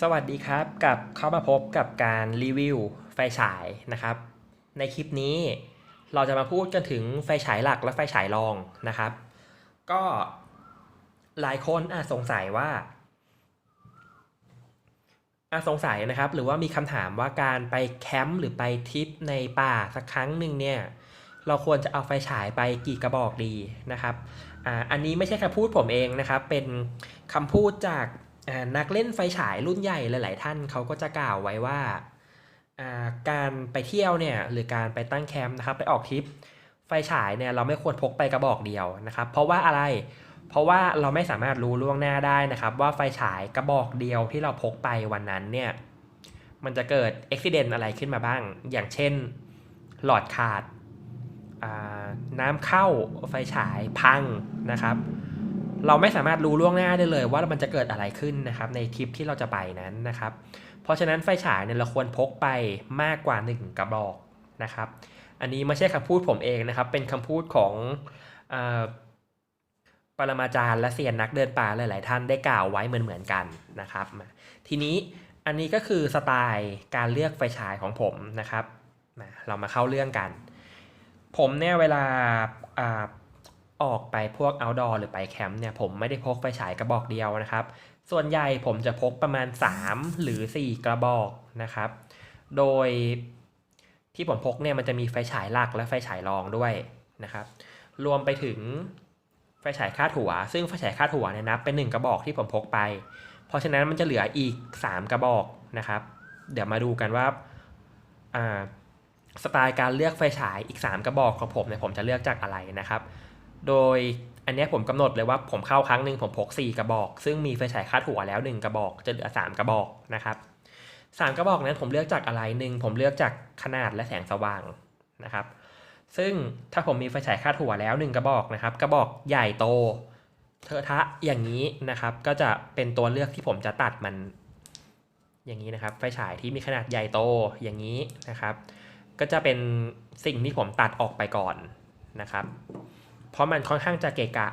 สวัสดีครับกับเข้ามาพบกับการรีวิวไฟฉายนะครับ ในคลิปนี้เราจะมาพูดกันถึงไฟฉายหลักและไฟฉายรองนะครับ ก็หลายคนอาจสงสัยว่าอาจสงสัยนะครับ หรือว่ามีคำถามว่าการไปแคมป์หรือไปทริปในป่าสักครั้งหนึ่งเนี่ยเราควรจะเอาไฟฉายไปกี่กระบอกดีนะครับ อ่า อันนี้ไม่ใช่คำพูดผมเองนะครับ เป็นคำพูดจาก นักเล่นไฟฉายรุ่นใหญ่หลาย ๆ ท่านเขาก็จะกล่าวไว้ว่า การไปเที่ยวเนี่ยหรือการไปตั้งแคมป์นะครับ ไปออกทริปไฟฉายเนี่ยเราไม่ควรพกไปกระบอกเดียวนะครับ เพราะว่าอะไร เพราะว่าเราไม่สามารถรู้ล่วงหน้าได้นะครับ ว่าไฟฉายกระบอกเดียวที่เราพกไปวันนั้นเนี่ยมันจะเกิดอุบิเหตุอะไรขึ้นมาบ้าง อย่างเช่น หลอดขาดน้ำเข้าไฟฉายพังนะครับ เราไม่สามารถรู้ล่วงหน้าได้เลยว่ามันจะเกิดอะไรขึ้นนะครับในทริปที่เราจะไปนั้นนะครับ เพราะฉะนั้นไฟฉายเนี่ยเราควรพกไปมากกว่า 1 กระบอกนะครับ อันนี้ไม่ใช่คำพูดผมเองนะครับ เป็นคำพูดของอปรมาจารย์และเซียนนักเดินป่าหลาย ๆ ท่านได้กล่าวไว้เหมือนๆกันนะครับ ทีนี้อันนี้ก็คือสไตล์การเลือกไฟฉายของผมนะครับมาเรามาเข้าเรื่องกัน ผมเนี่ยเวลา ออกไปพวก outdoor หรือไปแคมป์เนี่ยผมไม่ได้พกไฟฉายกระบอกเดียวนะครับ ส่วนใหญ่ผมจะพกประมาณ 3 หรือ 4 กระบอกนะครับ โดยที่ผมพกเนี่ยมันจะมีไฟฉายหลักและไฟฉายรองด้วยนะครับ รวมไปถึงไฟฉายคาดหัว ซึ่งไฟฉายคาดหัวเนี่ยนับเป็น 1 กระบอกที่ผมพกไป เพราะฉะนั้นมันจะเหลืออีก 3 กระบอกนะครับ เดี๋ยวมาดูกันว่าอ่าสไตล์การเลือกไฟฉายอีก 3 กระบอกของผมเนี่ยผมจะเลือกจากอะไรนะครับ โดยอันนี้ผมกำหนดเลยว่าผมเข้าครั้งหนึ่งผมพก 4 กระบอก ซึ่งมีไฟฉายคาดหัวแล้ว 1 กระบอกจะเหลือ 3 กระบอกนะครับสามกระบอกนั้นผมเลือกจากอะไรหนึ่งผมเลือกจากขนาดและแสงสว่างนะครับซึ่งถ้าผมมีไฟฉายคาดหัวแล้ว 1 กระบอกนะครับ กระบอกใหญ่โตเทอะทะอย่างนี้นะครับ ก็จะเป็นตัวเลือกที่ผมจะตัดมันอย่างนี้นะครับ ไฟฉายที่มีขนาดใหญ่โตอย่างนี้นะครับ ก็จะเป็นสิ่งที่ผมตัดออกไปก่อนนะครับ เพราะมันค่อนข้างจะเกะกะ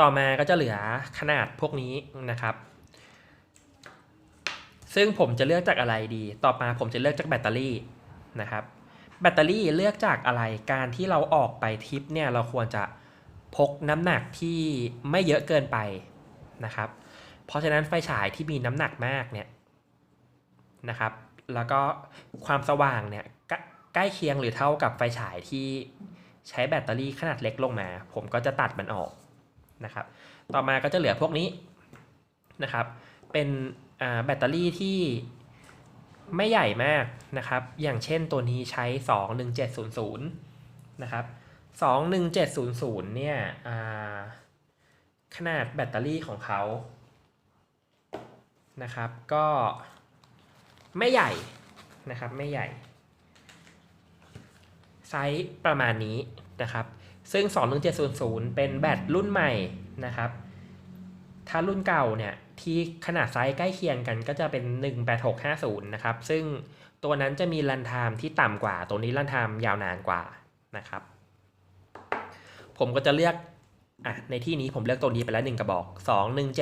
ต่อมาก็จะเหลือขนาดพวกนี้นะครับ ซึ่งผมจะเลือกจากอะไรดี ต่อมาผมจะเลือกจากแบตเตอรี่นะครับ แบตเตอรี่เลือกจากอะไร การที่เราออกไปทริปเนี่ยเราควรจะพกน้ำหนักที่ไม่เยอะเกินไปนะครับ เพราะฉะนั้นไฟฉายที่มีน้ำหนักมากเนี่ยนะครับ แล้วก็ความสว่างเนี่ยใกล้ใกล้เคียงหรือเท่ากับไฟฉายที่ ใช้แบตเตอรี่ขนาดเล็กลงมา ผมก็จะตัดมันออกนะครับ ต่อมาก็จะเหลือพวกนี้นะครับ เป็นแบตเตอรี่ที่ไม่ใหญ่มากนะครับ อย่างเช่นตัวนี้ใช้ 21700 นะครับ 21700 เนี่ยอ่าขนาดแบตเตอรี่ของเขานะครับ ก็ไม่ใหญ่นะครับ ไม่ใหญ่ ไซส์ประมาณนี้ นะครับ ซึ่ง 21700 เป็นแบตรุ่นใหม่นะครับ ถ้ารุ่นเก่าเนี่ยที่ขนาดไซส์ใกล้เคียงกันก็จะเป็น 18650 นะครับ ซึ่งตัวนั้นจะมีรันไทม์ที่ต่ำกว่า ตัวนี้รันไทม์ยาวนานกว่านะครับ ผมก็จะเลือกอะในที่นี้ผมเลือกตัวนี้ไปแล้ว 1 กระบอก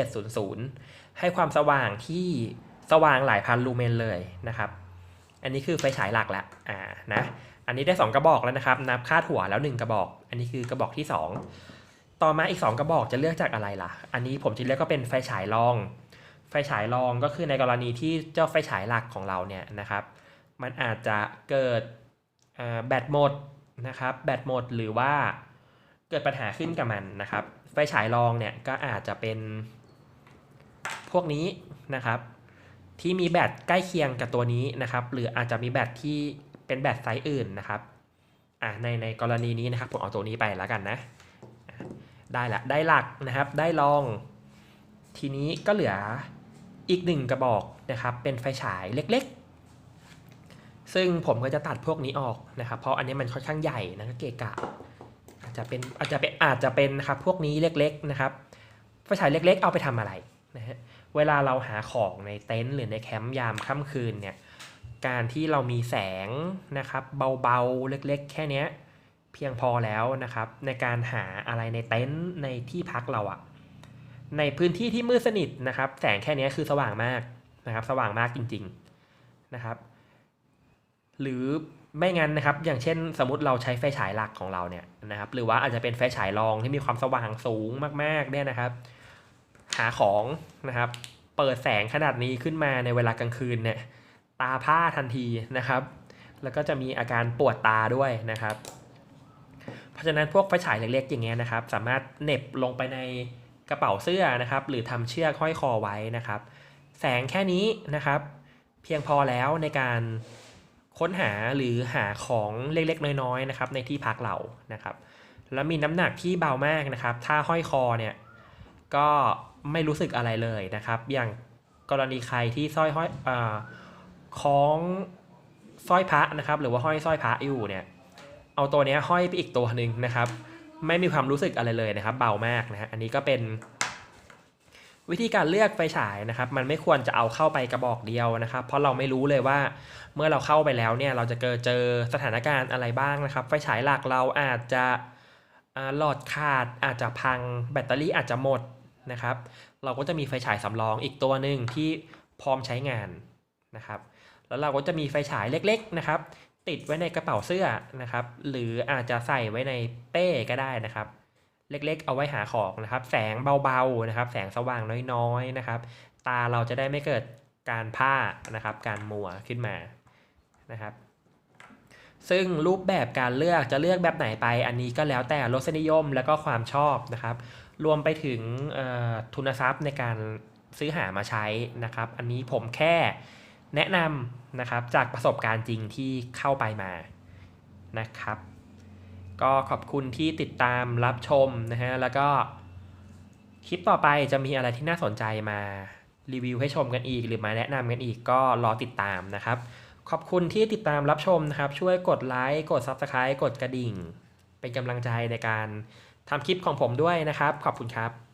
21700 ให้ความสว่างที่สว่างหลายพันลูเมนเลยนะครับ อันนี้คือไฟฉายหลักแล้วอ่านะ อันนี้ได้ 2 กระบอกแล้วนะครับ นับคาดหัวแล้ว 1 กระบอก อันนี้คือกระบอกที่ 2 ต่อมาอีก 2 กระบอกจะเลือกจากอะไรล่ะ อันนี้ผมจะเลือกก็เป็นไฟฉายรอง ไฟฉายรองก็คือในกรณีที่เจ้าไฟฉายหลักของเราเนี่ยนะครับ มันอาจจะเกิดแบตหมดนะครับ แบตหมดหรือว่าเกิดปัญหาขึ้นกับมันนะครับ ไฟฉายรองเนี่ยก็อาจจะเป็นพวกนี้นะครับ ที่มีแบตใกล้เคียงกับตัวนี้นะครับ หรืออาจจะมีแบตที่ เป็นแบตไซส์อื่นนะครับอ่าในในกรณีนี้นะครับผมเอาตัวนี้ไปแล้วกันนะ ได้ละได้หลักนะครับได้รอง ทีนี้ก็เหลืออีกหนึ่งกระบอกนะครับ เป็นไฟฉายเล็กๆ ซึ่งผมก็จะตัดพวกนี้ออกนะครับ เพราะอันนี้มันค่อนข้างใหญ่นะก็เกะกะอาจจะเป็นอาจจะเป็นอาจจะเป็นนะครับพวกนี้เล็กๆนะครับไฟฉายเล็กๆ เอาไปทำอะไรนะฮะเวลาเราหาของในเต็นท์หรือในแคมป์ยามค่ำคืนเนี่ย การที่เรามีแสงนะครับ เบาๆ เล็กๆ แค่เนี้ยเพียงพอแล้วนะครับ ในการหาอะไรในเต็นท์ในที่พักเราอะในพื้นที่ที่มืดสนิทนะครับ แสงแค่นี้คือสว่างมากนะครับ สว่างมากจริง ๆนะครับ หรือไม่งั้นนะครับ อย่างเช่น สมมติเราใช้ไฟฉายหลักของเราเนี่ยนะครับ หรือว่าอาจจะเป็นไฟฉายรองที่มีความสว่างสูงมากๆเนี่ยนะครับ หาของนะครับ เปิดแสงขนาดนี้ขึ้นมาในเวลากลางคืนเนี่ย ตาผ้าทันทีนะครับ แล้วก็จะมีอาการปวดตาด้วยนะครับ เพราะฉะนั้นพวกไฟฉายเล็กๆ อย่างเงี้ยนะครับ สามารถเน็บลงไปในกระเป๋าเสื้อนะครับ หรือทำเชือกห้อยคอไว้นะครับ แสงแค่นี้นะครับ เพียงพอแล้วในการค้นหาหรือหาของเล็กๆ น้อยๆนะครับ ในที่พักเรานะครับ แล้วมีน้ำหนักที่เบามากนะครับ ถ้าห้อยคอเนี่ยก็ไม่รู้สึกอะไรเลยนะครับ อย่างกรณีใครที่สร้อยห้อยอาคล้องสร้อยพระนะครับ หรือว่าห้อยสร้อยพระอยู่เนี่ยเอาตัวเนี้ยห้อยไปอีกตัวหนึ่งนะครับ ไม่มีความรู้สึกอะไรเลยนะครับ เบามากนะฮะอันนี้ก็เป็นวิธีการเลือกไฟฉายนะครับ มันไม่ควรจะเอาเข้าไปกระบอกเดียวนะครับ เพราะเราไม่รู้เลยว่าเมื่อเราเข้าไปแล้วเนี่ยเราจะเจอเจอสถานการณ์อะไรบ้างนะครับ ไฟฉายหลักเราอาจจะหลอดขาดอาจจะพังแบตเตอรี่อาจจะหมดนะครับ เราก็จะมีไฟฉายสำรองอีกตัวหนึ่งที่พร้อมใช้งานนะครับ แล้วเราก็จะมีไฟฉายเล็กๆนะครับ ติดไว้ในกระเป๋าเสื้อนะครับ หรืออาจจะใส่ไว้ในเป้ก็ได้นะครับ เล็กๆ เอาไว้หาของนะครับ แสงเบาๆนะครับ แสงสว่างน้อยๆนะครับ ตาเราจะได้ไม่เกิดการผ้านะครับ การมัวขึ้นมานะครับซึ่งรูปแบบการเลือกจะเลือกแบบไหนไป อันนี้ก็แล้วแต่รสนิยมแล้วก็ความชอบนะครับ รวมไปถึงทุนทรัพย์ในการซื้อหามาใช้นะครับ อันนี้ผมแค่ แนะนำนะครับจากประสบการณ์จริงที่เข้าไปมานะครับ ก็ขอบคุณที่ติดตามรับชมนะฮะแล้วก็คลิปต่อไปจะมีอะไรที่น่าสนใจมารีวิวให้ชมกันอีก หรือมาแนะนำกันอีกก็รอติดตามนะครับ ขอบคุณที่ติดตามรับชมนะครับ ช่วยกดไลค์กด Subscribe กดกระดิ่ง เป็นกำลังใจในการทำคลิปของผมด้วยนะครับ ขอบคุณครับ